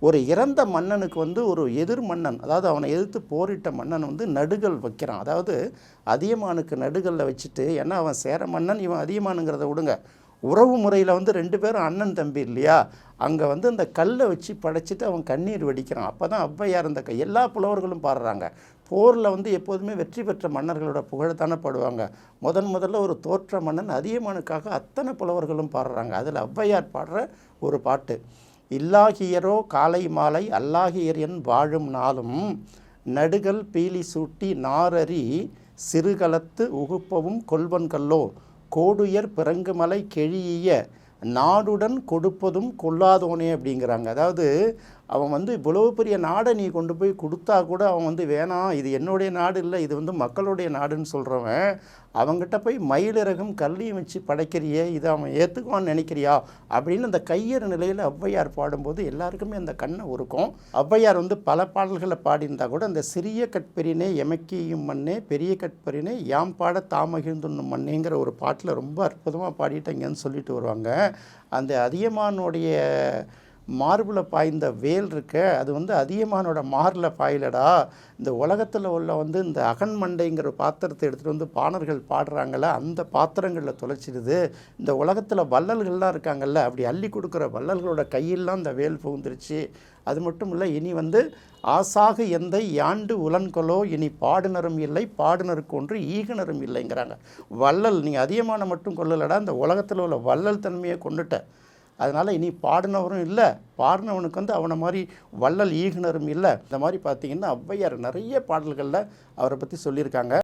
ஒரு இறந்த மன்னனுக்கு வந்து ஒரு எதிர் மன்னன் அதாவது அவனை எதிர்த்து போரிட்ட மன்னன் வந்து நடுகள் வைக்கிறான். அதாவது அதியமானுக்கு நடுகளில் வச்சுட்டு ஏன்னா அவன் சேர மன்னன் இவன் அதியமானுங்கிறத விடுங்க. உறவு முறையில் வந்து ரெண்டு பேரும் அண்ணன் தம்பி இல்லையா? அங்கே வந்து அந்த கல்லை வச்சு படைச்சிட்டு அவன் கண்ணீர் வெடிக்கிறான். அப்போ தான் ஔவையார் அந்த க- எல்லா புலவர்களும் பாடுறாங்க. போரில் வந்து எப்போதுமே வெற்றி பெற்ற மன்னர்களோட புகழத்தானே பாடுவாங்க. முதன் முதல்ல ஒரு தோற்ற மன்னன் அதியமானுக்காக அத்தனை புலவர்களும் பாடுறாங்க. அதில் ஔவையார் பாடுற ஒரு பாட்டு. இல்லாகியரோ காலை மாலை அல்லாகியர் என் வாழும் நாளும் நடுகள் பீலி சூட்டி நாரறி சிறுகலத்து உகுப்பவும் கொள்வன்கல்லோ கோடுயர் பிறங்குமலை கெழிய நாடுடன் கொடுப்பதும் கொள்ளாதோனே அப்படிங்கிறாங்க. அதாவது அவன் வந்து இவ்வளவு பெரிய நாடை நீ கொண்டு போய் கொடுத்தா கூட அவன் வந்து வேணாம் இது என்னுடைய நாடு இல்லை இது வந்து மக்களுடைய நாடுன்னு சொல்கிறவன் அவங்ககிட்ட போய் மயிலிறகும் கல்லியும் வச்சு படைக்கிறியே இதை அவன் ஏற்றுக்குவான்னு நினைக்கிறியா? அப்படின்னு அந்த கையறு நிலையில் ஔவையார் பாடும்போது எல்லாருக்குமே அந்த கண்ணை உருக்கும். ஔவையார் வந்து பல பாடல்களை பாடியிருந்தா கூட அந்த சிறிய கட்பெரினே எமக்கியும் மண்ணே பெரிய கட்பெரினே யாம் பாட தாமகிழ்ந்துண்ணும் மண்ணேங்கிற ஒரு பாட்டில் ரொம்ப அற்புதமாக பாடிட்டீங்கன்னு சொல்லிட்டு வருவாங்க. அந்த அதியமானுடைய மார்பில் பாய்ந்த வேல் இருக்க அது வந்து அதியமானோட மாரில் பாயலடா. இந்த உலகத்தில் உள்ள வந்து இந்த அகன்மண்டைங்கிற பாத்திரத்தை எடுத்துகிட்டு வந்து பாணர்கள் பாடுறாங்கல்ல அந்த பாத்திரங்களில் தொலைச்சிடுது. இந்த உலகத்தில் வள்ளல்கள்லாம் இருக்காங்கல்ல அப்படி அள்ளி கொடுக்குற வள்ளல்களோட கையெல்லாம் இந்த வேல் புகுந்துருச்சு. அது மட்டும் இல்லை இனி வந்து ஆசாக எந்த யாண்டு உலன்கொலோ இனி பாடுனரும் இல்லை பாடுனருக்கு ஒன்று ஈகுனரும் இல்லைங்கிறாங்க. வள்ளல் நீ அதிகமான மட்டும் கொள்ளலடா இந்த உலகத்தில் உள்ள வள்ளல் தன்மையை கொண்டுட்ட அதனால் இனி பாடினவரும் இல்லை பாடினவனுக்கு வந்து அவனை மாதிரி வள்ளல் ஈகுனரும் இல்லை. இந்த மாதிரி பார்த்தீங்கன்னா ஔவையார் நிறைய பாடல்களில் அவரை பற்றி சொல்லியிருக்காங்க.